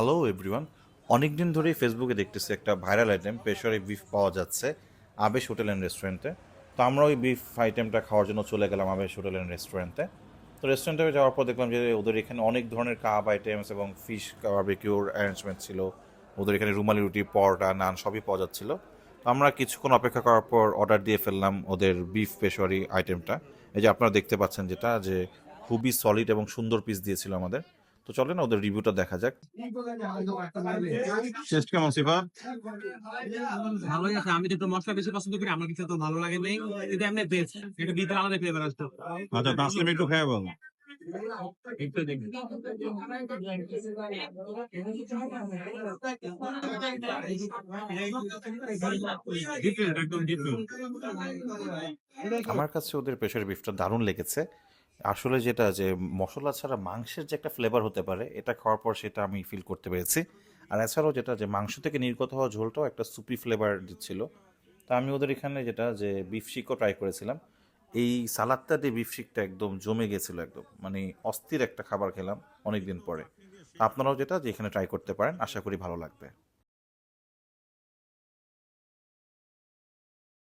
Hello everyone অনেক দিন ধরেই ফেসবুকে দেখতেছি একটা ভাইরাল আইটেম পেশোয়ারি বিফ পাওয়া যাচ্ছে আবেশ হোটেল অ্যান্ড রেস্টুরেন্টে তো আমরা ওই বিফ আইটেমটা খাওয়ার জন্য চলে গেলাম আবেশ হোটেল অ্যান্ড রেস্টুরেন্টে তো রেস্টুরেন্টে যাওয়ার পর দেখলাম যে ওদের এখানে অনেক ধরনের কাপ আইটেমস এবং ফিশ বারবিকিউর অ্যারেঞ্জমেন্ট ছিল। ওদের এখানে রুমালি রুটি, পরোটা, নান সবই পাওয়া যাচ্ছিল। তো আমরা কিছুক্ষণ অপেক্ষা করার পর অর্ডার দিয়ে ফেললাম ওদের বিফ পেশোয়ারি আইটেমটা এই যে আপনারা দেখতে পাচ্ছেন যেটা, যে খুবই সলিড এবং সুন্দর পিস দিয়েছিল আমাদের। তো চলেন ওদের রিভিউটা দেখা যাক। টেস্ট কেমন সিফা? ভালোই আছে আমি তো একটু মশলা বেশি পছন্দ করি আমার কিছু তো ভালো লাগে নেই। কিন্তু এমনি বেস্ট এটা ভিতরে আলাদা ফ্লেভার আসতো। আচ্ছা তাসলিম একটু খেয়ে বল। আমার কাছে ওদের প্রেশার বিফটা দারুণ লেগেছে। আসলে যেটা যে, মশলা ছাড়া মাংসের যে একটা ফ্লেভার হতে পারে, এটা খাওয়ার পর সেটা আমি ফিল করতে পেরেছি। আর এছাড়াও যেটা যে, মাংস থেকে নির্গত হওয়া ঝোলটাও একটা সুপি ফ্লেভার দিচ্ছিল। তা আমি ওদের এখানে যেটা যে বিফ শিকও ট্রাই করেছিলাম। এই সালাদটা দিয়ে বিফ শিকটা একদম জমে গেছিল একদম। মানে অস্থির একটা খাবার খেলাম অনেক দিন পরে আপনারাও যেটা যে, এখানে ট্রাই করতে পারেন, আশা করি ভালো লাগবে।